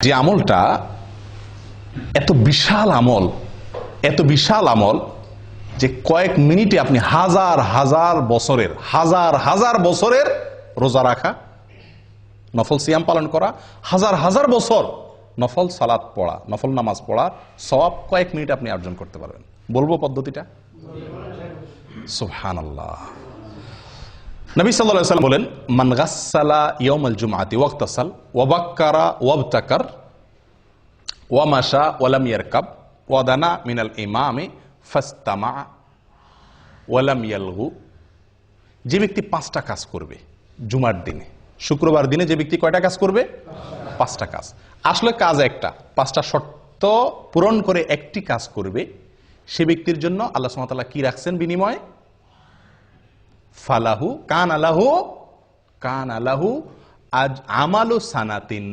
যে আমলটা এত বিশাল আমল, এত বিশাল আমল যে কয়েক মিনিটে আপনি হাজার হাজার বছরের, হাজার হাজার বছরের রোজা রাখা, নফল সিয়াম পালন করা, হাজার হাজার বছর নফল সালাত পড়া, নফল নামাজ পড়া সব কয়েক মিনিট আপনি অর্জন করতে পারবেন। বলব পদ্ধতিটা? সুবহান আল্লাহ নবী সাল্লাল্লাহু সাল্লাম বলেন, মান গাসসালা ইয়াউমাল জুমআতি ওয়াক্তাসাল ওয়াবাক্কারা, ওয়াবতাকার, ওয়ামাশা, ওয়ালাম ইয়ারকাব, ওয়াদানা মিনাল ইমামে, ফাস্তামা, ওয়ালাম ইয়ালগু। যে ব্যক্তি পাঁচটা কাজ করবে জুমার দিনে, শুক্রবার দিনে যে ব্যক্তি কয়টা কাজ করবে? পাঁচটা কাজ। আসলে কাজ একটা, পাঁচটা শর্ত পূরণ করে একটি কাজ করবে, সে ব্যক্তির জন্য আল্লাহ সুবহানাহু কি রাখছেন বিনিময়ে? ফালাহু কান আলাহু কান আলাহু আজ আমালু সানাতিন।